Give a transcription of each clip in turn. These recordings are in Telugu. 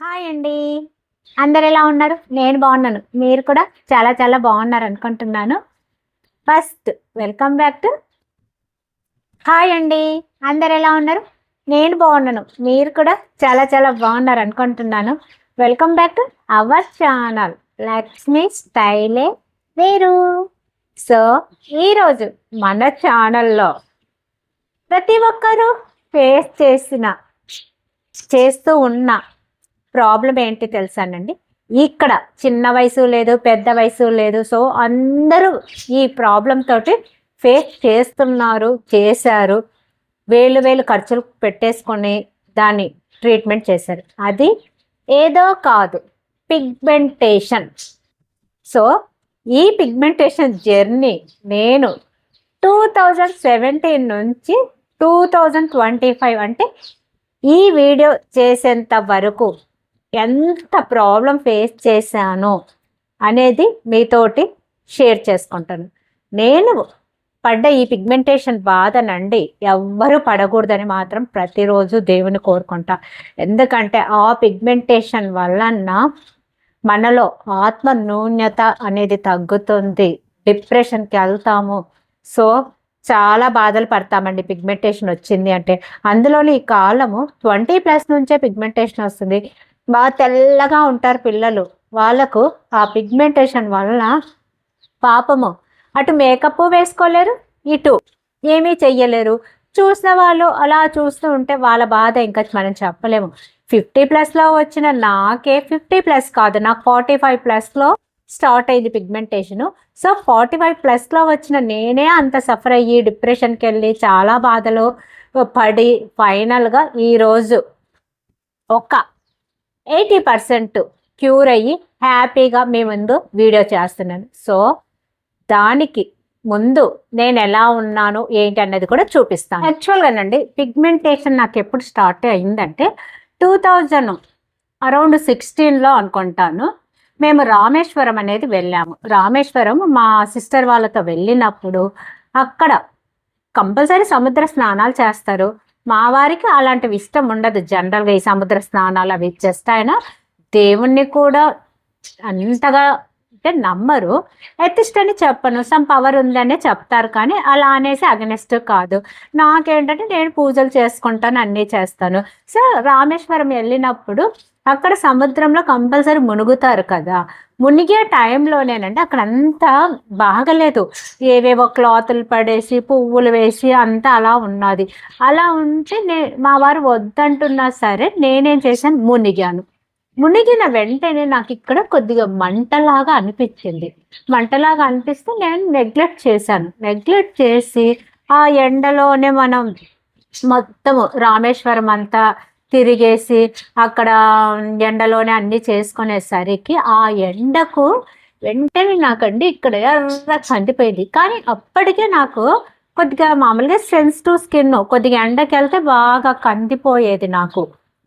హాయ్ అండి. అందరు ఎలా ఉన్నారు? నేను బాగున్నాను. మీరు కూడా చాలా చాలా బాగున్నారు అనుకుంటున్నాను. First welcome back to hi అండి. అందరు ఎలా ఉన్నారు? నేను బాగున్నాను. మీరు కూడా చాలా చాలా బాగున్నారు అనుకుంటున్నాను. Welcome back to our channel Lakshmi స్టైలే వేరు సో ఈరోజు మన ఛానల్లో ప్రతి ఒక్కరూ ఫేస్ చేసిన చేస్తూ ఉన్న ప్రాబ్లం ఏంటి తెలుసానండి? ఇక్కడ చిన్న వయసు లేదు పెద్ద వయసు లేదు సో అందరూ ఈ ప్రాబ్లం తోటి ఫేస్ చేస్తున్నారు చేశారు. వేలు వేలు ఖర్చులు పెట్టేసుకొని దాన్ని ట్రీట్మెంట్ చేశారు. అది ఏదో కాదు పిగ్మెంటేషన్. సో ఈ పిగ్మెంటేషన్ జర్నీ నేను టూ థౌజండ్ సెవెంటీన్ నుంచి టూ థౌజండ్ ట్వంటీ ఫైవ్ అంటే ఈ వీడియో చేసేంత వరకు ఎంత ప్రాబ్లం ఫేస్ చేశాను అనేది మీతోటి షేర్ చేసుకుంటాను. నేను పడ్డ ఈ పిగ్మెంటేషన్ బాధనండి ఎవ్వరూ పడకూడదని మాత్రం ప్రతిరోజు దేవుని కోరుకుంటా. ఎందుకంటే ఆ పిగ్మెంటేషన్ వలన మనలో ఆత్మ నూన్యత అనేది తగ్గుతుంది. డిప్రెషన్కి వెళ్తాము. సో చాలా బాధలు పడతామండి పిగ్మెంటేషన్ వచ్చింది అంటే. అందులోని ఈ కాలము ట్వంటీ ప్లస్ నుంచే పిగ్మెంటేషన్ వస్తుంది. బాగా తెల్లగా ఉంటారు పిల్లలు. వాళ్ళకు ఆ పిగ్మెంటేషన్ వలన పాపము. అటు మేకప్ వేసుకోలేరు ఇటు ఏమీ చెయ్యలేరు. చూసిన వాళ్ళు అలా చూస్తూ ఉంటే వాళ్ళ బాధ ఇంకా మనం చెప్పలేము. ఫిఫ్టీ ప్లస్లో వచ్చిన నాకే ఫిఫ్టీ ప్లస్ కాదు నాకు ఫార్టీ ఫైవ్ ప్లస్లో స్టార్ట్ అయింది పిగ్మెంటేషను సో ఫార్టీ ఫైవ్ ప్లస్లో వచ్చిన నేనే అంత సఫర్ అయ్యి డిప్రెషన్కి వెళ్ళి చాలా బాధలు పడి ఫైనల్గా ఈరోజు ఒక ఎయిటీ పర్సెంట్ క్యూర్ అయ్యి హ్యాపీగా మీ ముందు వీడియో చేస్తున్నాను. సో దానికి ముందు నేను ఎలా ఉన్నాను ఏంటి అన్నది కూడా చూపిస్తాను. యాక్చువల్గానండి పిగ్మెంటేషన్ నాకు ఎప్పుడు స్టార్ట్ అయిందంటే టూ థౌజండ్ అరౌండ్ సిక్స్టీన్లో అనుకుంటాను మేము రామేశ్వరం అనేది వెళ్ళాము. రామేశ్వరం మా సిస్టర్ వాళ్ళతో వెళ్ళినప్పుడు అక్కడ కంపల్సరీ సముద్ర స్నానాలు చేస్తారు. మా వారికి అలాంటివి ఇష్టం ఉండదు. జనరల్గా ఈ సముద్ర స్నానాలు అవి జస్ట్ ఆయన దేవుణ్ణి కూడా అంతగా అంటే నమ్మరు. ఎథిస్ట్ అని చెప్పను. సమ్ పవర్ ఉందనే చెప్తారు కానీ అలా అనేసి అగనెస్ట్ కాదు. నాకేంటంటే నేను పూజలు చేసుకుంటాను అన్నీ చేస్తాను. సో రామేశ్వరం వెళ్ళినప్పుడు అక్కడ సముద్రంలో కంపల్సరీ మునుగుతారు కదా. మునిగే టైంలోనేనంటే అక్కడ అంతా బాగలేదు. ఏవేవో క్లాతులు పడేసి పువ్వులు వేసి అంతా అలా ఉన్నది. అలా ఉంటే నే మా వారు వద్దంటున్నా సరే నేనేం చేశాను? మునిగాను. మునిగిన వెంటనే నాకు ఇక్కడ కొద్దిగా మంటలాగా అనిపించింది. మంటలాగా అనిపిస్తే నేను నెగ్లెక్ట్ చేశాను. నెగ్లెక్ట్ చేసి ఆ ఎండలోనే మనం మొత్తము రామేశ్వరం అంతా తిరిగేసి అక్కడ ఎండలోనే అన్ని చేసుకునేసరికి ఆ ఎండకు వెంటనే నాకండి ఇక్కడ ఎర్ర కందిపోయింది కానీ అప్పటికే నాకు కొద్దిగా మామూలుగా సెన్సిటివ్ స్కిన్ కొద్దిగా ఎండకి వెళ్తే బాగా కందిపోయేది నాకు.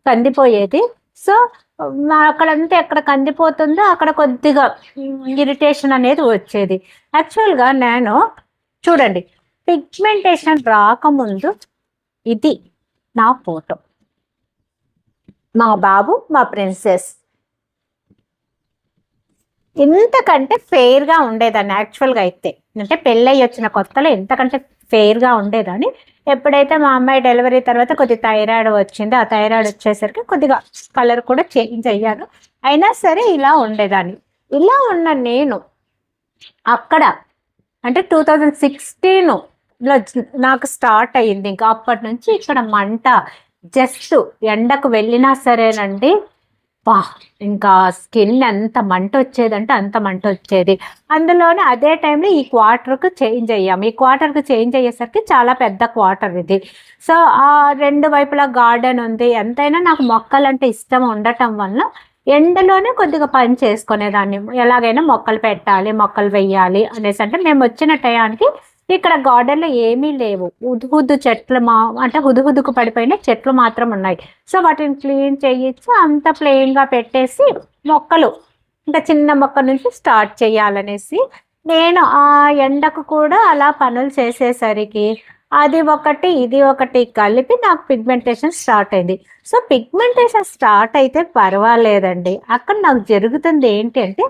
కందిపోయేది. సో అక్కడంతా ఎక్కడ కందిపోతుందో అక్కడ కొద్దిగా ఇరిటేషన్ అనేది వచ్చేది. యాక్చువల్గా నేను చూడండి పిగ్మెంటేషన్ రాకముందు ఇది నా ఫోటో మా బాబు మా ప్రిన్సెస్. ఇంతకంటే ఫెయిర్గా ఉండేదాన్ని యాక్చువల్గా అయితే. అంటే పెళ్ళయి వచ్చిన కొత్తలో ఇంతకంటే ఫెయిర్గా ఉండేదాన్ని. ఎప్పుడైతే మా అమ్మాయి డెలివరీ తర్వాత కొద్ది థైరాయిడ్ వచ్చింది ఆ థైరాయిడ్ వచ్చేసరికి కొద్దిగా కలర్ కూడా చేంజ్ అయ్యాను. అయినా సరే ఇలా ఉండేదాన్ని. ఇలా ఉన్న నేను అక్కడ అంటే టూ థౌజండ్ సిక్స్టీన్ నాకు స్టార్ట్ అయ్యింది. ఇంకా అప్పటి నుంచి ఇక్కడ మంట జస్ట్ ఎండకు వెళ్ళినా సరేనండి. వా ఇంకా స్కిన్ ఎంత మంట వచ్చేదంటే అంత మంట వచ్చేది. అందులోనే అదే టైంలో ఈ క్వార్టర్కు చేంజ్ అయ్యాము ఈ క్వార్టర్కి చేంజ్ అయ్యేసరికి చాలా పెద్ద క్వార్టర్ ఇది. సో ఆ రెండు వైపులా గార్డెన్ ఉంది. ఎంతైనా నాకు మొక్కలు అంటే ఇష్టం ఉండటం వల్ల ఎండలోనే కొద్దిగా పని చేసుకునేదాన్ని. ఎలాగైనా మొక్కలు పెట్టాలి మొక్కలు వెయ్యాలి అనేసి అంటే మేము వచ్చిన టయానికి ఇక్కడ గార్డెన్లో ఏమీ లేవు. హుద్దు చెట్లు మా అంటే హుదుహుదుకు పడిపోయిన చెట్లు మాత్రం ఉన్నాయి. సో వాటిని క్లీన్ చేయించి అంత ప్లెయిన్గా పెట్టేసి మొక్కలు ఇంకా చిన్న మొక్క నుంచి స్టార్ట్ చేయాలనేసి నేను ఆ ఎండకు కూడా అలా పనులు చేసేసరికి అది ఒకటి ఇది ఒకటి కలిపి నాకు పిగ్మెంటేషన్ స్టార్ట్ అయింది. సో పిగ్మెంటేషన్ స్టార్ట్ అయితే పర్వాలేదండి. అక్కడ నాకు జరుగుతుంది ఏంటి అంటే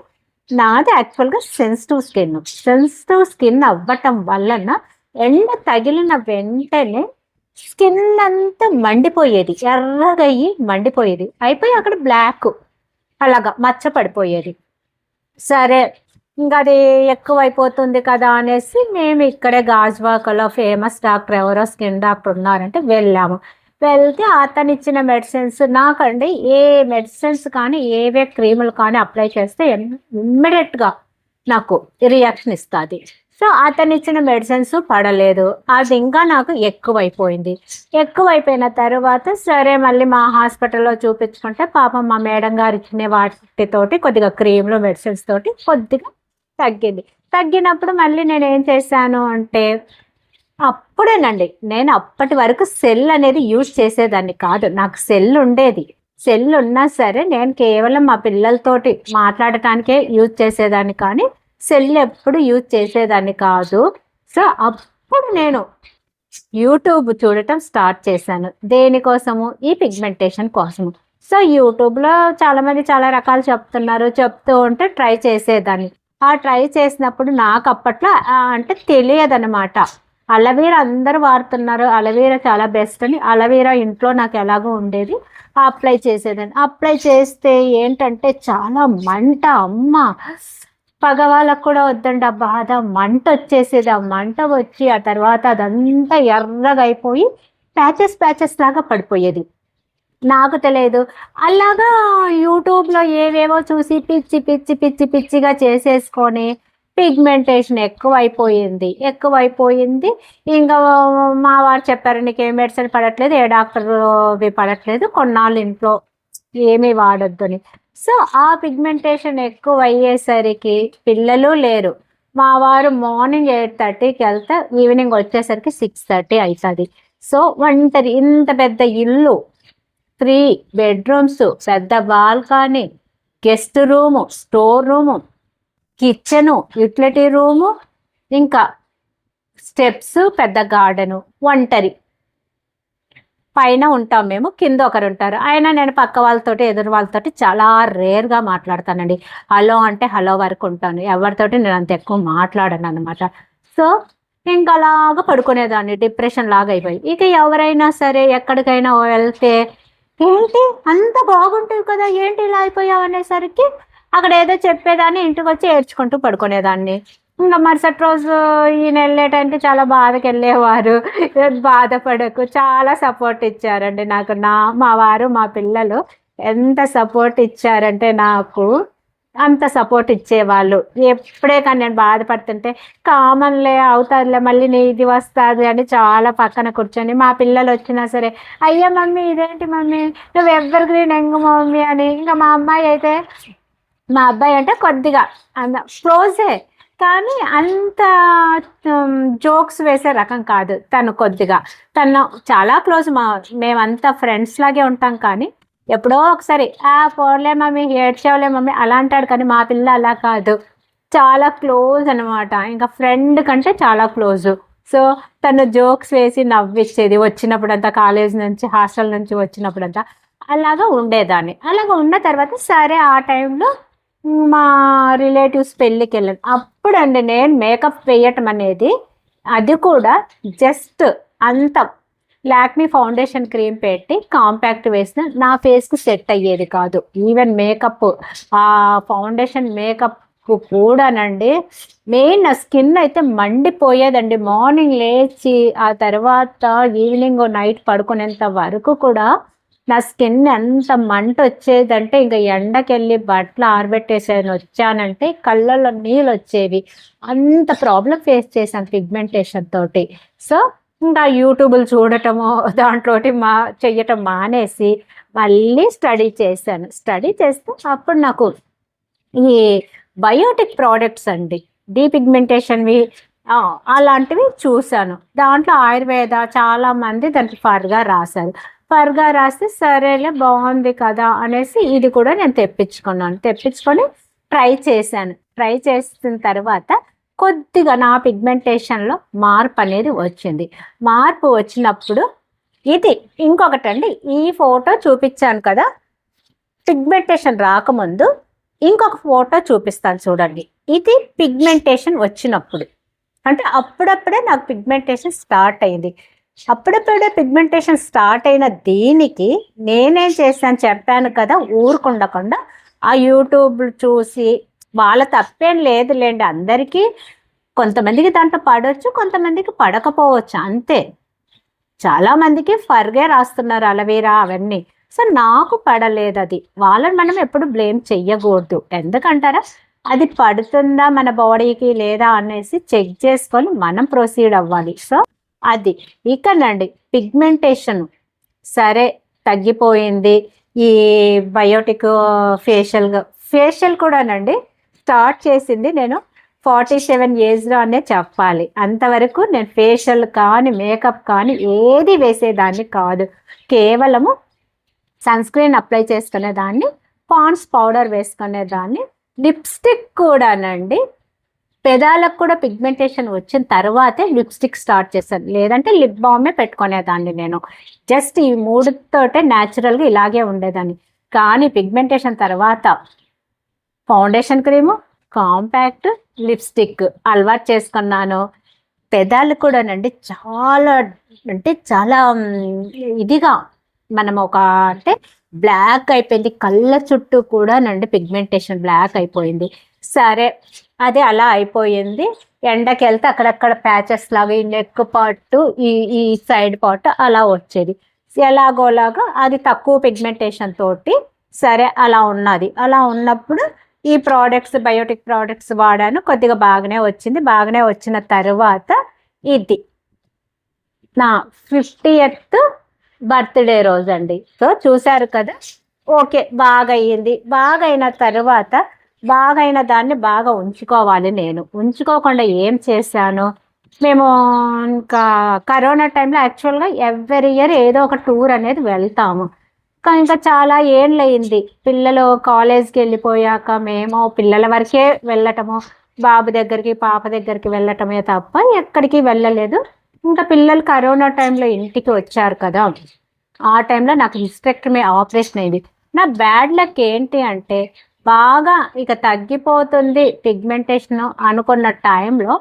నాది యాక్చువల్గా సెన్సిటివ్ స్కిన్ సెన్సిటివ్ స్కిన్ అవ్వటం వలన ఎండ తగిలిన వెంటనే స్కిన్ అంతా మండిపోయేది. ఎర్రగయ్యి మండిపోయేది. అయిపోయి అక్కడ బ్లాక్ అలాగా మచ్చ పడిపోయేది సరే ఇంకా అది ఎక్కువైపోతుంది కదా అనేసి మేము ఇక్కడే గాజువాకలో ఫేమస్ డాక్టర్ ఎవరో స్కిన్ డాక్టర్ ఉన్నారంటే వెళ్ళాము. వెళ్తే అతను ఇచ్చిన మెడిసిన్స్ నాకండి ఏ మెడిసిన్స్ కానీ ఏవే క్రీములు కానీ అప్లై చేస్తే ఇమ్మీడియట్గా నాకు రియాక్షన్ ఇస్తుంది. సో అతను ఇచ్చిన మెడిసిన్స్ పడలేదు. అది ఇంకా నాకు ఎక్కువైపోయింది. ఎక్కువైపోయిన తర్వాత సరే మళ్ళీ మా హాస్పిటల్లో చూపించుకుంటే పాపం మా మేడం గారు ఇచ్చిన వాటితోటి కొద్దిగా క్రీమ్లు మెడిసిన్స్ తోటి కొద్దిగా తగ్గింది. తగ్గినప్పుడు మళ్ళీ నేను ఏం చేశాను అంటే అప్పుడేనండి. నేను అప్పటి వరకు సెల్ అనేది యూజ్ చేసేదాన్ని కాదు. నాకు సెల్ ఉండేది. సెల్ ఉన్నా సరే నేను కేవలం మా పిల్లలతోటి మాట్లాడటానికే యూజ్ చేసేదాన్ని కానీ సెల్ ఎప్పుడు యూజ్ చేసేదాన్ని కాదు. సో అప్పుడు నేను యూట్యూబ్ చూడటం స్టార్ట్ చేశాను. దేనికోసము? ఈ పిగ్మెంటేషన్ కోసము. సో యూట్యూబ్లో చాలామంది చాలా రకాలు చెప్తున్నారు. చెప్తూ ఉంటే ట్రై చేసేదాన్ని. ఆ ట్రై చేసినప్పుడు నాకు అప్పట్లో అంటే అంటే తెలియదన్నమాట. అలవేరా అందరూ వాడుతున్నారు. అలవీరా చాలా బెస్ట్ అని. అలవేరా ఇంట్లో నాకు ఎలాగో ఉండేది. అప్లై చేసేదాన్ని. అప్లై చేస్తే ఏంటంటే చాలా మంట. అమ్మ! పగవాళ్ళకు కూడా వద్దండి ఆ బాధ మంట వచ్చేసేది. ఆ మంట వచ్చి ఆ తర్వాత అదంతా ఎర్రగా అయిపోయి ప్యాచెస్ ప్యాచెస్ లాగా పడిపోయేది. నాకు తెలియదు. అలాగా యూట్యూబ్లో ఏవేవో చూసి పిచ్చి పిచ్చి పిచ్చి పిచ్చిగా చేసేసుకొని పిగ్మెంటేషన్ ఎక్కువైపోయింది. ఎక్కువైపోయింది. ఇంకా మా వారు చెప్పారు నీకు ఏ మెడిసిన్ పడట్లేదు ఏ డాక్టర్ పడట్లేదు కొన్నాళ్ళు ఇంట్లో ఏమీ వాడొద్దు అని. సో ఆ పిగ్మెంటేషన్ ఎక్కువ అయ్యేసరికి పిల్లలు లేరు. మా వారు మార్నింగ్ ఎయిట్ థర్టీకి వెళ్తే ఈవినింగ్ వచ్చేసరికి సిక్స్ థర్టీ అవుతుంది సో ఒంటరి ఇంత పెద్ద ఇల్లు త్రీ బెడ్రూమ్స్ పెద్ద balcony guest room store room kitchen utility room ఇంకా స్టెప్స్ పెద్ద గార్డెను ఒంటరి. పైన ఉంటాం మేము కింద ఒకరు ఉంటారు. అయినా నేను పక్క వాళ్ళతోటి ఎదురు వాళ్ళతోటి చాలా రేర్గా మాట్లాడతానండి. హలో అంటే హలో వరకు ఉంటాను. ఎవరితోటి నేను అంత ఎక్కువ మాట్లాడను అనమాట సో ఇంకా అలాగా పడుకునేదాన్ని. డిప్రెషన్ లాగా అయిపోయి. ఇక ఎవరైనా సరే ఎక్కడికైనా వెళ్తే ఏంటి? అంత బాగుంటుంది కదా ఏంటి ఇలా అయిపోయావు అనేసరికి అక్కడ ఏదో చెప్పేదాన్ని ఇంటికి వచ్చి ఏడ్చుకుంటూ పడుకునేదాన్ని. ఇంకా మరుసటి రోజు ఈయన వెళ్ళేటంటే చాలా బాధకి వెళ్ళేవారు. బాధపడకు. చాలా సపోర్ట్ ఇచ్చారండి నాకు. నా మా వారు మా పిల్లలు ఎంత సపోర్ట్ ఇచ్చారంటే నాకు అంత సపోర్ట్ ఇచ్చేవాళ్ళు. ఎప్పుడే కానీ నేను బాధపడుతుంటే కామన్లే అవుతుందిలే మళ్ళీ నీ ఇది వస్తుంది అని చాలా పక్కన కూర్చొని మా పిల్లలు వచ్చినా సరే అయ్యా మమ్మీ ఇదేంటి మమ్మీ? నువ్వు ఎవరి గ్రీన్ ఎంగు మమ్మీ అని. ఇంకా మా అమ్మాయి అయితే మా అబ్బాయి అంటే కొద్దిగా అంత క్లోజే. కానీ అంత జోక్స్ వేసే రకం కాదు తను కొద్దిగా. తను చాలా క్లోజ్ మా మేమంతా ఫ్రెండ్స్ లాగే ఉంటాం కానీ ఎప్పుడో ఒకసారి ఆ పోర్లే మమ్మీ ఏడ్చేవలే మమ్మీ అలా అంటాడు కానీ మా పిల్ల అలా కాదు. చాలా క్లోజ్ అనమాట ఇంకా ఫ్రెండ్ కంటే చాలా క్లోజ్. సో తను జోక్స్ వేసి నవ్విచ్చేది వచ్చినప్పుడంతా కాలేజ్ నుంచి హాస్టల్ నుంచి వచ్చినప్పుడంతా. అలాగా ఉండేదాన్ని. అలాగా ఉన్న తర్వాత సరే ఆ టైంలో మా రిలేటివ్స్ పెళ్ళికి వెళ్ళాను అప్పుడండి నేను మేకప్ వేయటం అనేది అది కూడా జస్ట్ అంత. లాక్మీ ఫౌండేషన్ క్రీమ్ పెట్టి కాంపాక్ట్ వేసిన నా ఫేస్కి సెట్ అయ్యేది కాదు. ఈవెన్ మేకప్ ఆ ఫౌండేషన్ మేకప్ కూడానండి మెయిన్ నా స్కిన్ అయితే మండిపోయేదండి. మార్నింగ్ లేచి ఆ తర్వాత ఈవినింగ్ నైట్ పడుకునేంత వరకు కూడా నా స్కిన్ ఎంత మంట వచ్చేదంటే ఇంకా ఎండకెళ్ళి బట్టలు ఆరబెట్టేసాను వచ్చానంటే కళ్ళల్లో నీళ్ళు వచ్చేవి. అంత ప్రాబ్లం ఫేస్ చేశాను పిగ్మెంటేషన్ తోటి. సో ఇంకా యూట్యూబ్లు చూడటము దాంట్లోటి మా చెయ్యటం మానేసి మళ్ళీ స్టడీ చేశాను. స్టడీ చేస్తే అప్పుడు నాకు ఈ బయోటిక్ ప్రోడక్ట్స్ అండి డీపిగ్మెంటేషన్వి అలాంటివి చూశాను. దాంట్లో ఆయుర్వేద చాలామంది దానికి ఫర్గా రాశారు. ఫర్గా రాస్తే సరేలే బాగుంది కదా అనేసి ఇది కూడా నేను తెప్పించుకున్నాను. తెప్పించుకొని ట్రై చేశాను. ట్రై చేసిన తర్వాత కొద్దిగా నా పిగ్మెంటేషన్లో మార్పు అనేది వచ్చింది. మార్పు వచ్చినప్పుడు ఇది ఇంకొకటి అండి ఈ ఫోటో చూపించాను కదా పిగ్మెంటేషన్ రాకముందు ఇంకొక ఫోటో చూపిస్తాను చూడండి. ఇది పిగ్మెంటేషన్ వచ్చినప్పుడు. అంటే అప్పుడప్పుడే నాకు పిగ్మెంటేషన్ స్టార్ట్ అయింది. అప్పుడప్పుడే పిగ్మెంటేషన్ స్టార్ట్ అయిన దీనికి నేనేం చేశాను చెప్పాను కదా ఊరుకుండకుండా ఆ యూట్యూబ్ చూసి వాళ్ళ తప్పేం లేదులేండి అందరికీ కొంతమందికి దాంట్లో పడవచ్చు కొంతమందికి పడకపోవచ్చు అంతే. చాలా మందికి ఫర్గే రాస్తున్నారు అలవీరా అవన్నీ. సో నాకు పడలేదు అది. వాళ్ళని మనం ఎప్పుడు బ్లేమ్ చెయ్యకూడదు. ఎందుకంటారా? అది పడుతుందా మన బాడీకి లేదా అనేసి చెక్ చేసుకొని మనం ప్రొసీడ్ అవ్వాలి. సో అది. ఇకనండి పిగ్మెంటేషన్ సరే తగ్గిపోయింది. ఈ బయోటిక్ ఫేషియల్ ఫేషియల్ కూడానండి స్టార్ట్ చేసింది నేను ఫార్టీ సెవెన్ ఏజ్లో అనే చెప్పాలి. అంతవరకు నేను ఫేషియల్ కానీ మేకప్ కానీ ఏది వేసేదాన్ని కాదు. కేవలము సన్ స్క్రీన్ అప్లై చేసుకునేదాన్ని పాండ్స్ పౌడర్ వేసుకునేదాన్ని లిప్స్టిక్ కూడానండి పెదాలకు కూడా పిగ్మెంటేషన్ వచ్చిన తర్వాతే లిప్స్టిక్ స్టార్ట్ చేశాను. లేదంటే లిప్ బామే పెట్టుకునేదాన్ని నేను. జస్ట్ ఈ మూడుతోటే న్యాచురల్గా ఇలాగే ఉండేదాన్ని. కానీ పిగ్మెంటేషన్ తర్వాత ఫౌండేషన్ క్రీము కాంపాక్ట్ లిప్స్టిక్ అలవాటు చేసుకున్నాను. పెదాలు కూడానండి చాలా అంటే చాలా ఇదిగా మనం ఒక అంటే బ్లాక్ అయిపోయింది. కళ్ళ చుట్టూ కూడా నండి పిగ్మెంటేషన్ బ్లాక్ అయిపోయింది. సరే అది అలా అయిపోయింది. ఎండకి వెళ్తే అక్కడక్కడ ప్యాచెస్ లాగా ఈ నెక్ పార్ట్ ఈ ఈ సైడ్ పార్ట్ అలా వచ్చేది. ఎలాగోలాగా అది తక్కువ పిగ్మెంటేషన్ తోటి సరే అలా ఉన్నది. అలా ఉన్నప్పుడు ఈ ప్రోడక్ట్స్ బయోటిక్ ప్రోడక్ట్స్ వాడాను. కొద్దిగా బాగానే వచ్చింది. బాగానే వచ్చిన తర్వాత ఇది. నా ఫిఫ్టీయత్ బర్త్డే రోజు అండి సో చూశారు కదా? ఓకే బాగా అయ్యింది బాగా అయిన తర్వాత బాగా అయిన దాన్ని బాగా ఉంచుకోవాలి నేను. ఉంచుకోకుండా ఏం చేశాను? మేము ఇంకా కరోనా టైంలో యాక్చువల్గా ఎవ్రీ ఇయర్ ఏదో ఒక టూర్ అనేది వెళ్తాము. కానీ ఇంకా చాలా ఏళ్ళు పిల్లలు కాలేజ్కి వెళ్ళిపోయాక మేము పిల్లల వరకే వెళ్ళటము. బాబు దగ్గరికి పాప దగ్గరికి వెళ్ళటమే తప్ప ఎక్కడికి వెళ్ళలేదు. ఇంకా పిల్లలు కరోనా టైంలో ఇంటికి వచ్చారు కదా. ఆ టైంలో నాకు హిస్టెక్టమీ ఆపరేషన్ అయింది. నా బ్యాడ్ లక్ ఏంటి అంటే బాగా ఇక తగ్గిపోతుంది పిగ్మెంటేషన్ అనుకున్న టైంలో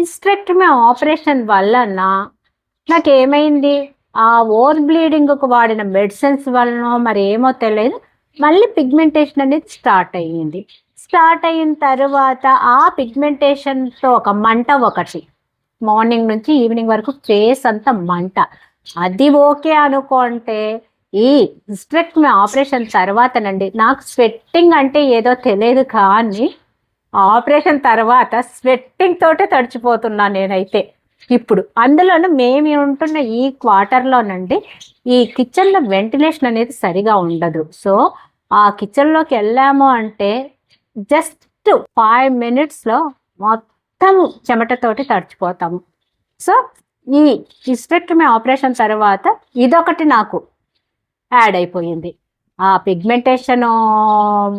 హిస్టెక్టమీ ఆపరేషన్ వలన నాకేమైంది? ఆ ఓవర్ బ్లీడింగ్కు వాడిన మెడిసిన్స్ వలన మరి ఏమో తెలియదు. మళ్ళీ పిగ్మెంటేషన్ అనేది స్టార్ట్ అయ్యింది. స్టార్ట్ అయిన తర్వాత ఆ పిగ్మెంటేషన్తో ఒక మంట ఒకటి. మార్నింగ్ నుంచి ఈవినింగ్ వరకు ఫేస్ అంతా మంట. అది ఓకే అనుకుంటే ఈ హిస్టెక్టమీ ఆపరేషన్ తర్వాతనండి. నాకు స్వెట్టింగ్ అంటే ఏదో తెలియదు కానీ ఆపరేషన్ తర్వాత స్వెట్టింగ్ తోటే తడిచిపోతున్నా నేనైతే. ఇప్పుడు అందులోనూ మేము ఉంటున్న ఈ క్వార్టర్లోనండి ఈ కిచెన్లో వెంటిలేషన్ అనేది సరిగా ఉండదు. సో ఆ కిచెన్లోకి వెళ్ళాము అంటే జస్ట్ ఫైవ్ మినిట్స్లో మొత్తం చెమటతోటి తడిచిపోతాము. సో ఈ హిస్టెక్టమీ ఆపరేషన్ తర్వాత ఇదొకటి నాకు. యాడ్ అయిపోయింది. ఆ పిగ్మెంటేషన్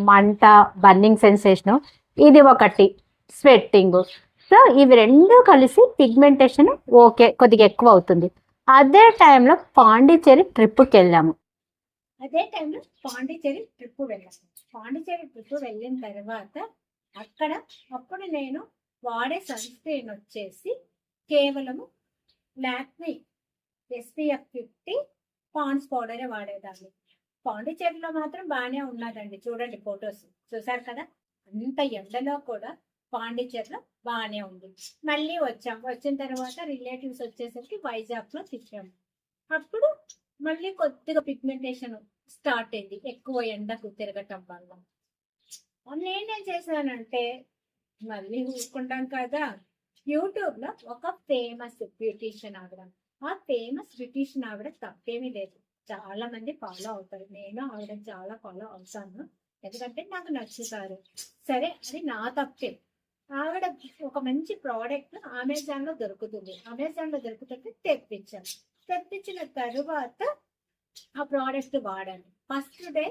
మంట బర్నింగ్ సెన్సేషను ఇది ఒకటి స్వెట్టింగ్. సో ఇవి రెండు కలిసి పిగ్మెంటేషన్ ఓకే కొద్దిగా ఎక్కువ అవుతుంది. అదే టైంలో పాండిచేరి ట్రిప్కి వెళ్ళాము. అదే టైంలో పాండిచేరి ట్రిప్ వెళ్ళాము. పాండిచేరి ట్రిప్ వెళ్ళిన తర్వాత అక్కడ అప్పుడు నేను వాడే సన్స్క్రీన్ వచ్చేసి కేవలము లాక్మీ ఎస్పీఎఫ్ ఫిఫ్టీ పాండ్స్ పౌడరే వాడేదాన్ని. పాండిచేరిలో మాత్రం బాగానే ఉన్నదండి. చూడండి ఫొటోస్. చూసారు కదా? అంత ఎండలో కూడా పాండిచేరిలో బాగానే ఉంది. మళ్ళీ వచ్చాం. వచ్చిన తర్వాత రిలేటివ్స్ వచ్చేసరికి వైజాగ్లో తిప్పాము అప్పుడు మళ్ళీ కొద్దిగా పిగ్మెంటేషన్ స్టార్ట్ అయింది. ఎక్కువ ఎండకు తిరగటం వల్ల. నేనేం చేశానంటే మళ్ళీ ఊరుకుంటాం కదా యూట్యూబ్లో ఒక ఫేమస్ బ్యూటీషియన్ ఆవిడ. ఆ ఫేమస్ బ్యూటీషియన్ ఆవిడ తప్పేమీ లేదు. చాలా మంది ఫాలో అవుతారు. నేను ఆవిడ చాలా ఫాలో అవుతాను. ఎందుకంటే నాకు నచ్చుతారు. సరే అది నా తప్పే. ఆవిడ ఒక మంచి ప్రోడక్ట్ అమెజాన్లో దొరుకుతుంది. అమెజాన్లో దొరుకుతుంటే తెప్పించాను. తెప్పించిన తరువాత ఆ ప్రోడక్ట్ వాడాను. ఫస్ట్ డే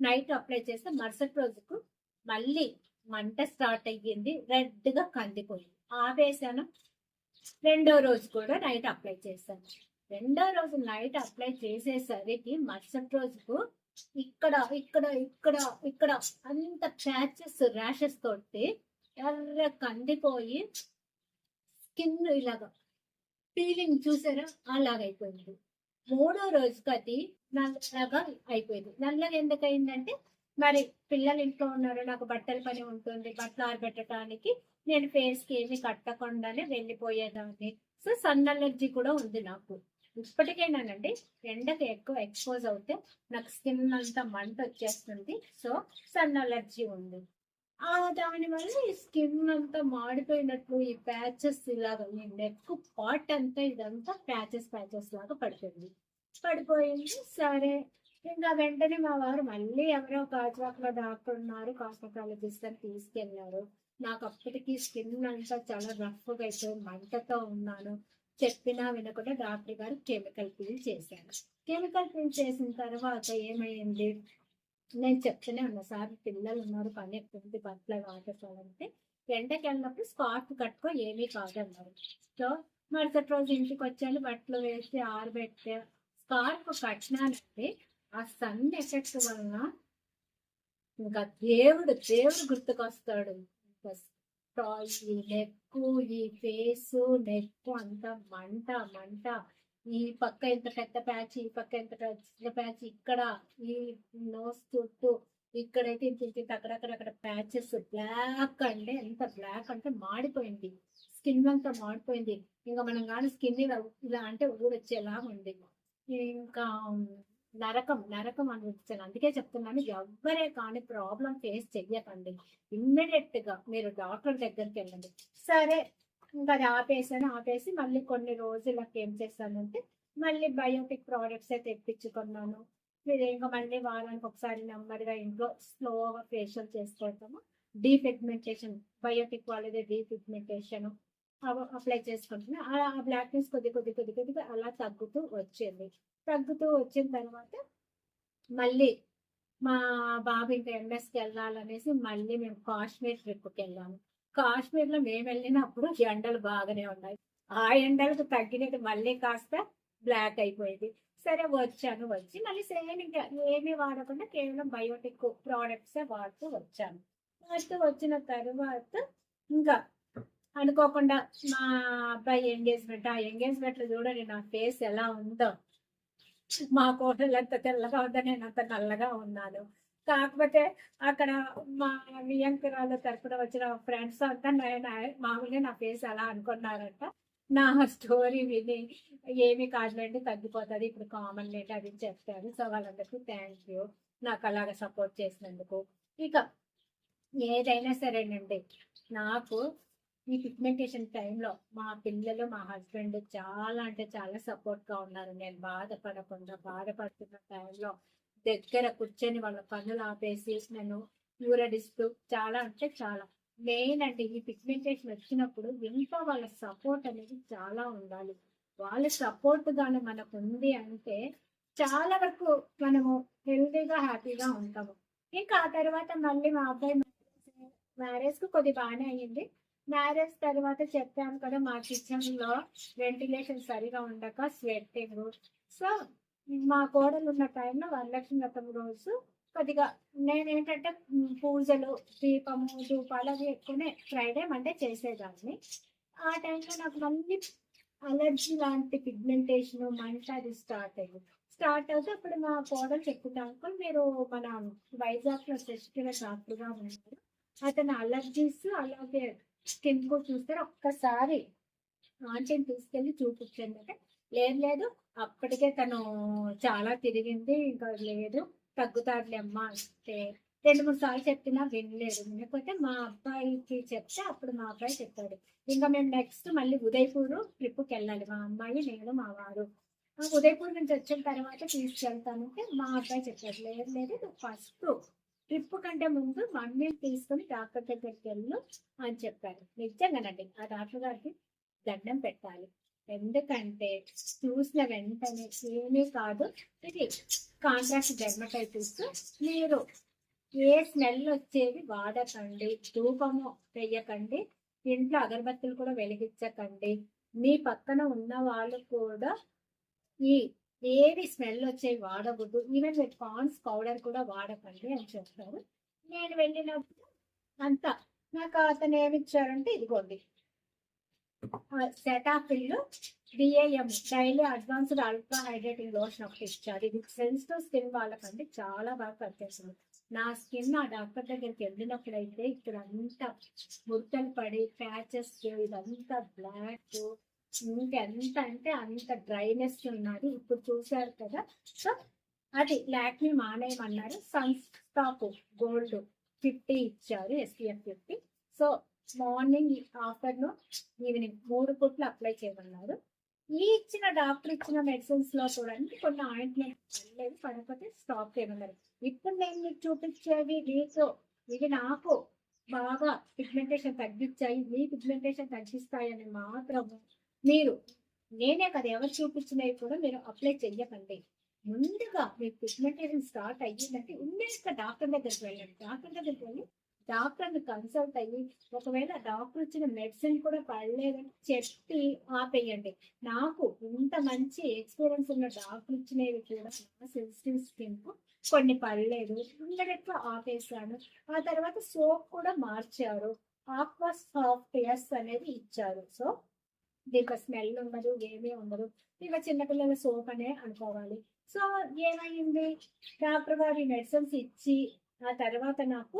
నైట్ అప్లై చేస్తే మరుసటి రోజుకు మళ్ళీ మంట స్టార్ట్ అయ్యింది. రెడ్గా కందిపోయింది. ఆవేశానం రెండో రోజు కూడా నైట్ అప్లై చేశాను రెండో రోజు నైట్ అప్లై చేసేసరికి మరుసటి రోజుకు ఇక్కడ ఇక్కడ ఇక్కడ ఇక్కడ అంత ప్యాచెస్ ర్యాషెస్ తోటి ఎర్ర కందిపోయి స్కిన్ ఇలాగా ఫీలింగ్ చూసారా? అలాగైపోయింది మూడో రోజుకి అది నల్లగా అయిపోయింది. నల్లగా ఎందుకు అయిందంటే మరి పిల్లలు ఇంట్లో ఉన్నారు నాకు బట్టల పని ఉంటుంది బట్టలు ఆరబెట్టడానికి నేను ఫేస్కి ఏమి కట్టకుండానే వెళ్ళిపోయేదాన్ని. సో సన్ అలర్జీ కూడా ఉంది నాకు. ఇప్పటికేనానండి ఎండకి ఎక్కువ ఎక్స్పోజ్ అవుతే నాకు స్కిన్ అంతా మంట వచ్చేస్తుంది. సో సన్ అలర్జీ ఉంది. ఆ దాని వల్ల ఈ స్కిన్ అంతా మాడిపోయినట్లు ఈ ప్యాచెస్ ఇలాగా ఈ నెక్ పార్ట్ అంతా ఇదంతా ప్యాచెస్ ప్యాచెస్ లాగా పడుతుంది పడిపోయింది సరే. ఇంకా వెంటనే మా వారు మళ్ళీ ఎవరో కాజాక్లో డాక్టర్ ఉన్నారు కాస్మెటాలజిస్ట్ అని తీసుకెళ్ళారు. నాకు అప్పటికి స్కిన్ అంతా చాలా రఫ్గా అయిపోయి మంటతో ఉన్నాను. చెప్పినా వినకుండా డాక్టర్ గారు కెమికల్ పీల్ చేశారు. కెమికల్ పీల్ చేసిన తర్వాత ఏమైంది? నేను చెప్తూనే ఉన్నా సార్ పిల్లలు ఉన్నారు పని ఎక్కువ బట్టలు వాటర్సాలంటే ఎండకి వెళ్ళినప్పుడు స్కార్ఫ్ కట్టుకో ఏమీ కాదన్నారు సో మరుసటి రోజు ఇంటికి వచ్చాను బట్టలు వేసి ఆరబెట్టే స్కార్ఫ్ కట్టినానంటే ఆ సన్ ఎఫెక్ట్ వలన ఇంకా దేవుడు దేవుడు గుర్తుకొస్తాడు. ఈ నెక్ ఈ ఫేస్ నెక్ అంతా మంట మంట. ఈ పక్క ఎంత పెద్ద ప్యాచ్ ఈ పక్క ఎంత చిన్న ప్యాచ్ ఇక్కడ ఈ నోస్ చుట్టూ ఇక్కడైతే ఇంత ఇంత ప్యాచెస్ బ్లాక్ అంటే ఎంత బ్లాక్ అంటే మాడిపోయింది. స్కిన్ అంతా మాడిపోయింది. ఇంకా మనం కానీ స్కిన్ ఇలా ఇలా అంటే ఊడొచ్చేలా ఉంది. ఇంకా నరకం నరకం అనిపించాను అందుకే చెప్తున్నాను ఎవ్వరే కానీ ప్రాబ్లం ఫేస్ చెయ్యకండి. ఇమ్మీడియట్గా మీరు డాక్టర్ దగ్గరికి వెళ్ళండి. సరే ఇంకా అది ఆపేసాను ఆపేసి మళ్ళీ కొన్ని రోజులకు ఏం చేస్తానంటే మళ్ళీ బయోటిక్ ప్రోడక్ట్స్ అయితే తెప్పించుకున్నాను. మీరు ఇంకా మళ్ళీ వారానికి ఒకసారి నెమ్మదిగా ఇంట్లో స్లోగా ఫేషియల్ చేసుకోవటము డీపిగ్మెంటేషన్ బయోటిక్ వాళ్ళది డీపిగ్మెంటేషన్ అప్లై చేసుకుంటున్నా. అలా ఆ బ్లాక్నెస్ కొద్ది కొద్ది కొద్ది కొద్దిగా అలా తగ్గుతూ వచ్చింది. తగ్గుతూ వచ్చిన తర్వాత మళ్ళీ మా బాబు ఇంకా ఎంఎస్కి వెళ్ళాలనేసి మళ్ళీ మేము కాశ్మీర్ ట్రిప్కి వెళ్ళాము. కాశ్మీర్లో మేము వెళ్ళినప్పుడు ఎండలు బాగానే ఉన్నాయి. ఆ ఎండలకు తగ్గినట్టు మళ్ళీ కాస్త బ్లాక్ అయిపోయింది. సరే వచ్చాను వచ్చి మళ్ళీ సేమ్ ఇంకా ఏమీ వాడకుండా కేవలం బయోటిక్ ప్రోడక్ట్స్ వాడుతూ వచ్చాను. వాడుతూ వచ్చిన తర్వాత ఇంకా అనుకోకుండా మా అబ్బాయి ఎంగేజ్మెంట్ ఆ ఎంగేజ్మెంట్ చూడండి నా ఫేస్ ఎలా ఉందో. మా కోటలు ఎంత తెల్లగా ఉందో నేను అంత నల్లగా ఉన్నాను. కాకపోతే అక్కడ మా వియంకురాల తరఫున వచ్చిన ఫ్రెండ్స్ అంతా నేను మామూలుగా నా ఫేస్ అలా అనుకున్నారంట. నా స్టోరీ విని ఏమి కాదులేండి తగ్గిపోతుంది. ఇప్పుడు కామన్ లేండి అది చెప్తారు సో వాళ్ళందరికీ థ్యాంక్ యూ నాకు అలాగ సపోర్ట్ చేసినందుకు. ఇక ఏదైనా సరేనండి. నాకు ఈ పిగ్మెంటేషన్ టైంలో మా పిల్లలు మా హస్బెండ్ చాలా అంటే చాలా సపోర్ట్గా ఉన్నారు. నేను బాధపడకుండా బాధపడుతున్న టైంలో దగ్గర కూర్చొని వాళ్ళ పనులు ఆపేసి నన్ను యూరడిస్తూ చాలా అంటే చాలా. మెయిన్ అంటే ఈ పిగ్మెంటేషన్ వచ్చినప్పుడు ఇంకా వాళ్ళ సపోర్ట్ అనేది చాలా ఉండాలి. వాళ్ళ సపోర్ట్ కానీ మనకు ఉంది అంటే చాలా వరకు మనము హెల్తీగా హ్యాపీగా ఉంటాము. ఇంకా ఆ తర్వాత మళ్ళీ మా అబ్బాయి మ్యారేజ్కు కొద్ది బాగానే అయ్యింది. మ్యారేజ్ తర్వాత చెప్పాను కదా మా కిచెన్లో వెంటిలేషన్ సరిగా ఉండక స్వెట్టింగ్. సో మా కోడలు ఉన్న టైంలో వరలక్ష్మి వ్రతం రోజు కొద్దిగా నేనేంటంటే పూజలు దీపము ధూపాలు అవి ఎక్కువనే ఫ్రైడే మండే చేసేదాన్ని. ఆ టైంలో నాకు మళ్ళీ అలర్జీ లాంటి పిగ్మెంటేషన్ మంట అది స్టార్ట్ అయ్యింది. స్టార్ట్ అవుతే అప్పుడు మా కోడలు చెప్పింది మీరు మన వైజాగ్లో శశికళ డాక్టర్ ఉన్నారు అతను అలర్జీస్ అలాగే స్కిన్ కూడా చూస్తారు. ఒక్కసారి ఆంటీని తీసుకెళ్ళి చూపించండి. అంటే లేదు లేదు. అప్పటికే తను చాలా తిరిగింది. ఇంకా లేదు. తగ్గుతారులే అమ్మా అంటే రెండు మూడు సార్లు చెప్పినా వినలేదు. వినకపోతే మా అబ్బాయికి చెప్తే అప్పుడు మా అబ్బాయి చెప్పాడు. ఇంకా మేము నెక్స్ట్ మళ్ళీ ఉదయపూర్ ట్రిప్కి వెళ్ళాలి. మా అమ్మాయి నేను మా వారు. ఉదయపూర్ నుంచి వచ్చిన తర్వాత తీసుకెళ్తానంటే మా అబ్బాయి చెప్పాడు. లేదు లేదు. ఫస్ట్ ట్రిప్ కంటే ముందు మమ్మీని తీసుకుని డాక్టర్ దగ్గరికి వెళ్ళు అని చెప్పారు. నిజంగానండి ఆ డాక్టర్ గారికి దండం పెట్టాలి. ఎందుకంటే చూసిన వెంటనే ఏమీ కాదు ఇది కాంట్రాక్ట్ డెర్మటైటిస్ మీరు ఏ స్మెల్ వచ్చేవి వాడకండి ధూపము వేయకండి ఇంట్లో అగరబత్తులు కూడా వెలిగించకండి. మీ పక్కన ఉన్న వాళ్ళు కూడా ఈ ఏవి స్మెల్ వచ్చేవి వాడకూడదు. ఈవెన్ మీరు పాన్స్ పౌడర్ కూడా వాడకండి అని చెప్తారు. నేను వెళ్ళినప్పుడు అంతా నాకు అతను ఏమిచ్చారంటే ఇదిగోండి. Cetaphil DAM daily advanced ultra hydrating lotion ఒకటి ఇచ్చారు. ఇది సెన్సిటివ్ స్కిన్ వాళ్ళకంటే చాలా బాగా పనిచేస్తుంది. నా స్కిన్ ఆ డాక్టర్ దగ్గరికి వెళ్ళినప్పుడైతే అయితే ఇక్కడ అంతా ముడతలు పడి ప్యాచెస్ ఇదంతా బ్లాక్ ఇంకెంత అంటే అంత డ్రైనెస్ ఉన్నది ఇప్పుడు చూశారు కదా. సో అది లాక్మీ మానేయమన్నారు. సన్ స్టాక్ గోల్డ్ ఫిఫ్టీ ఇచ్చారు SPF fifty. So morning afternoon evening మూడు పూట్లు అప్లై చేయమన్నారు. ఈ ఇచ్చిన డాక్టర్ ఇచ్చిన మెడిసిన్స్లో చూడండి కొన్ని ఆయింట్మెంట్ పడలేదు. పడకపోతే స్టాప్ చేయమన్నారు. ఇప్పుడు నేను మీకు చూపించేవి మీకు ఇవి నాకు బాగా పిగ్మెంటేషన్ తగ్గించాయి. మీ పిగ్మెంటేషన్ తగ్గిస్తాయని మాత్రము మీరు నేనే కదా ఎవరు చూపించినవి కూడా మీరు అప్లై చెయ్యకండి. ముందుగా మీ పిగ్మెంటేషన్ స్టార్ట్ అయ్యిందంటే ఇమ్మీడియట్ డాక్టర్ దగ్గరికి వెళ్ళండి. డాక్టర్ దగ్గరికి వెళ్ళి డాక్టర్ని కన్సల్ట్ అయ్యి ఒకవేళ డాక్టర్ ఇచ్చిన మెడిసిన్ కూడా పడలేదని చెప్పి ఆపేయండి. నాకు ఇంత మంచి ఎక్స్పీరియన్స్ ఉన్న డాక్టర్ ఇచ్చినవి కూడా నా సెన్సిటివ్ స్కిన్ కొన్ని పడలేదు. ఇమ్మీడియట్ ఆపేశాను. ఆపేసాను ఆ తర్వాత సోప్ కూడా మార్చారు. ఆక్వా సాఫ్ట్ అనేది ఇచ్చారు. సో దీంట్లో స్మెల్ ఉండదు ఏమీ ఉండదు. ఇక చిన్నపిల్లల సోప్ అనే అనుకోవాలి. సో ఏమైంది? డాక్టర్ గారు మెడిసిన్స్ ఇచ్చి ఆ తర్వాత నాకు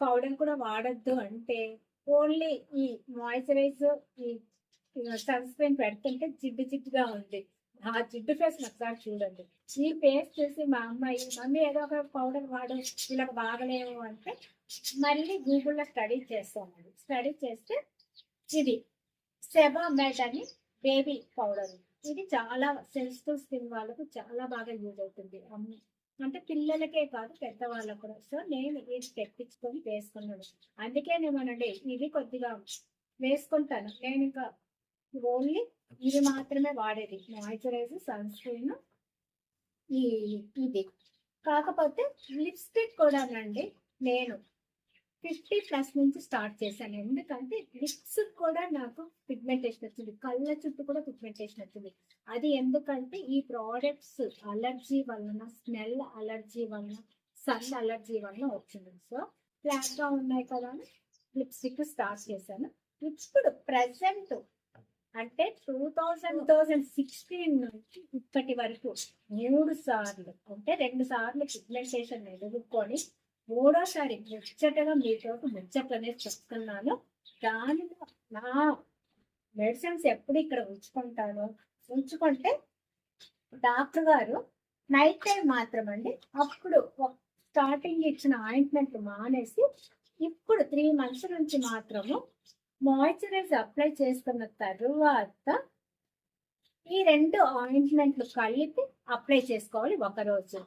పౌడర్ కూడా వాడద్దు అంటే ఓన్లీ ఈ మాయిశ్చరైజ్ ఈ సన్ స్క్రీన్ పెడుతుంటే జిడ్డు జిడ్డుగా ఉంది. ఆ జిడ్డు ఫేస్ ఒకసారి చూడండి. ఈ ఫేస్ చూసి మా అమ్మాయి మమ్మీ ఏదో ఒక పౌడర్ వాడు ఇలా బాగలేవు అంటే మళ్ళీ గూగుల్లో స్టడీ చేస్తామండి. స్టడీ చేస్తే ఇది సెబా మెట్ అని బేబీ పౌడర్ ఇది చాలా సెన్సిటివ్ స్కిన్ వాళ్ళకు చాలా బాగా యూజ్ అవుతుంది. అమ్మి అంటే పిల్లలకే కాదు పెద్దవాళ్ళకు కూడా. సో నేను ఇది తెప్పించుకొని వేసుకున్నాను. అందుకే నేమనండి ఇది కొద్దిగా వేసుకుంటాను. నేను ఇంకా ఓన్లీ ఇది మాత్రమే వాడేది. మాయిశ్చరైజర్ సన్ స్క్రీన్ ఈ ఇది. కాకపోతే లిప్స్టిక్ కూడానండి నేను ఫిఫ్టీ ప్లస్ నుంచి స్టార్ట్ చేశాను. ఎందుకంటే లిప్స్ కూడా నాకు పిగ్మెంటేషన్ వచ్చింది. కళ్ళ చుట్టూ కూడా పిగ్మెంటేషన్ వచ్చింది. అది ఎందుకంటే ఈ ప్రోడక్ట్స్ అలర్జీ వలన స్మెల్ అలర్జీ వలన సన్ అలర్జీ వలన వచ్చింది. సో బ్లాక్గా ఉన్నాయి కదా అని లిప్స్టిక్ స్టార్ట్ చేశాను. ఇప్పుడు ప్రెసెంట్ అంటే టూ థౌజండ్ థౌజండ్ సిక్స్టీన్ నుంచి ఇప్పటి వరకు మూడు సార్లు అంటే రెండు సార్లు పిగ్మెంటేషన్ ఎదుర్కొని మూడోసారి ముచ్చటగా మీతో ముచ్చట్లు చెప్తున్నాను. దానిలో నా మెడిసిన్స్ ఎప్పుడు ఇక్కడ ఉంచుకుంటాను? ఉంచుకుంటే డాక్టర్ గారు నైట్ టైం మాత్రం అండి అప్పుడు స్టార్టింగ్ ఇచ్చిన ఆయింట్మెంట్ మానేసి ఇప్పుడు త్రీ మంత్స్ నుంచి మాత్రము మాయిశ్చరైజ్ అప్లై చేసుకున్న తరువాత ఈ రెండు ఆయింట్మెంట్లు కలిపి అప్లై చేసుకోవాలి ఒక రోజు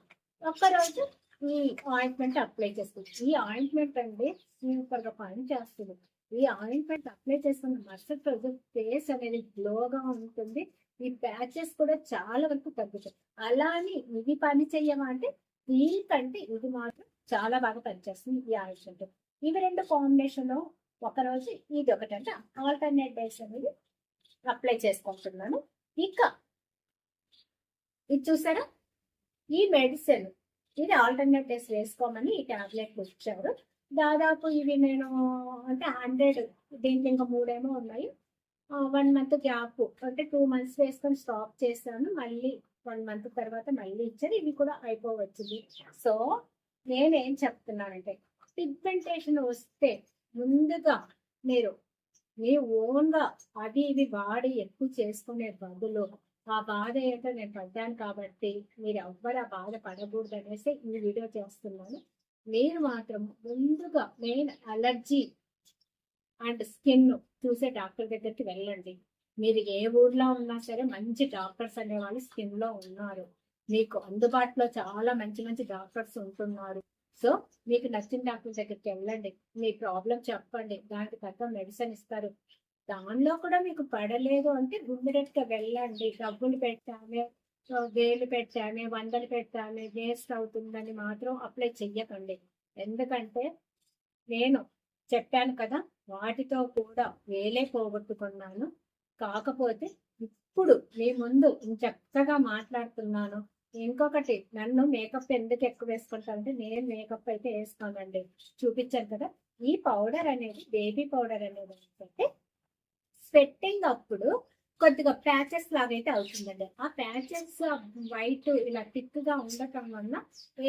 ఒక రోజు ఈ ఆయింట్మెంట్ అప్లై చేసుకోవచ్చు ఈ ఆయింట్మెంట్ అండి సూపర్గా పని చేస్తుంది. ఈ ఆయింట్మెంట్ అప్లై చేసుకున్న మరుసటి రోజు ఫేస్ అనేది గ్లోగా ఉంటుంది. ఈ ప్యాచెస్ కూడా చాలా వరకు తగ్గుతాయి. అలా అని ఇది పని చెయ్యమంటే దీనికంటే ఇది మాత్రం చాలా బాగా పనిచేస్తుంది ఈ ఆయింట్మెంట్ ఇవి రెండు కాంబినేషన్లో ఒక రోజు ఇది ఒకటి అంటే ఆల్టర్నేట్ డేస్ అనేది అప్లై చేసుకుంటున్నాను. ఇంకా ఇది చూసారా? ఈ మెడిసిన్ ఇది ఆల్టర్నేట్ డేస్ వేసుకోమని ఈ టాబ్లెట్ ఇచ్చారు. దాదాపు ఇవి నేను అంటే హండ్రెడ్ దీంట్లో ఇంకా మూడేమో ఉన్నాయి. వన్ మంత్ గ్యాప్ అంటే టూ మంత్స్ వేసుకొని స్టాప్ చేశాను. మళ్ళీ వన్ మంత్ తర్వాత మళ్ళీ ఇచ్చారు. ఇవి కూడా అయిపోవచ్చింది. సో నేనేం చెప్తున్నానంటే పిగ్మెంటేషన్ వస్తే ముందుగా మీరు మీ ఓన్గా అవి ఇవి వాడి ఎక్కువ చేసుకునే బదులు ఆ బాధ ఏంటో నేను పడ్డాను కాబట్టి మీరు ఎవ్వరు ఆ బాధ పడకూడదు అనేసి ఈ వీడియో చేస్తున్నాను. మీరు మాత్రం ముందుగా మెయిన్ అలర్జీ అండ్ స్కిన్ చూసే డాక్టర్ దగ్గరికి వెళ్ళండి. మీరు ఏ ఊర్లో ఉన్నా సరే మంచి డాక్టర్స్ అనేవాళ్ళు స్కిన్లో ఉన్నారు. మీకు అందుబాటులో చాలా మంచి మంచి డాక్టర్స్ ఉంటున్నారు. సో మీకు నచ్చిన డాక్టర్ దగ్గరికి వెళ్ళండి. మీ ప్రాబ్లం చెప్పండి. దానికి తగ్గ మెడిసిన్ ఇస్తారు. దానిలో కూడా మీకు పడలేదు అంటే గుండెరెట్గా వెళ్ళండి. డబ్బులు పెట్టామే వేలు పెట్టామే వందలు పెట్టామే వేస్ట్ అవుతుందని మాత్రం అప్లై చెయ్యకండి. ఎందుకంటే నేను చెప్పాను కదా వాటితో కూడా వేలే పోగొట్టుకున్నాను. కాకపోతే ఇప్పుడు మీ ముందు చక్కగా మాట్లాడుతున్నాను. ఇంకొకటి నన్ను మేకప్ ఎందుకు ఎక్కువ వేసుకుంటానంటే నేను మేకప్ అయితే వేసుకోనండి. చూపించాను కదా ఈ పౌడర్ అనేది బేబీ పౌడర్ అనేది ఏంటంటే స్వెట్టింగ్ అప్పుడు కొద్దిగా ప్యాచెస్ లాగైతే అవుతుందండి. ఆ ప్యాచెస్ వైట్ ఇలా థిక్గా ఉండటం వల్ల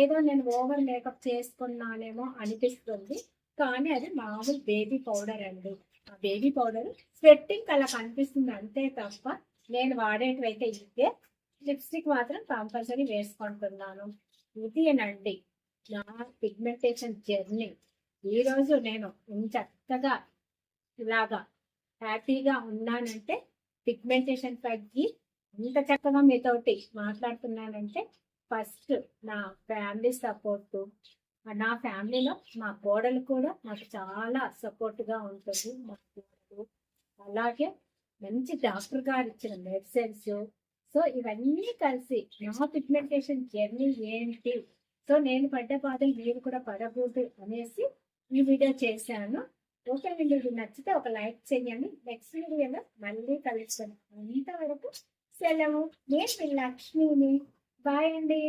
ఏదో నేను ఓవర్ మేకప్ చేసుకున్నానేమో అనిపిస్తుంది. కానీ అది మామూలు బేబీ పౌడర్ అండి. ఆ బేబీ పౌడర్ స్వెట్టింగ్ అలా కనిపిస్తుంది అంతే తప్ప నేను వాడేటివైతే ఇదే. లిప్స్టిక్ మాత్రం కంపల్సరీ వేసుకుంటున్నాను. ఇదేనండి నా పిగ్మెంటేషన్ జర్నీ. ఈరోజు నేను ఇంత చక్కగా ఇలాగా హ్యాపీగా ఉన్నానంటే పిగ్మెంటేషన్ తగ్గి ఇంత చక్కగా మీతోటి మాట్లాడుతున్నానంటే ఫస్ట్ నా ఫ్యామిలీ సపోర్ట్ నా ఫ్యామిలీలో మా కోడలు కూడా నాకు చాలా సపోర్ట్గా ఉంటుంది. మా కోడలు అలాగే మంచి డాక్టర్ గారు ఇచ్చిన మెడిసిన్స్. సో ఇవన్నీ కలిసి నా పిగ్మెంటేషన్ జర్నీ ఏంటి? సో నేను పడ్డ బాధలు మీరు కూడా పడకూడదు అనేసి ఈ వీడియో చేశాను. ఓకే మీకు ఇది నచ్చితే ఒక లైక్ చేయండి. నెక్స్ట్ వీడియోలో మళ్ళీ కలుస్తాను అంతవరకు సెలవు. నేను లక్ష్మిని. బాయ్ అండి.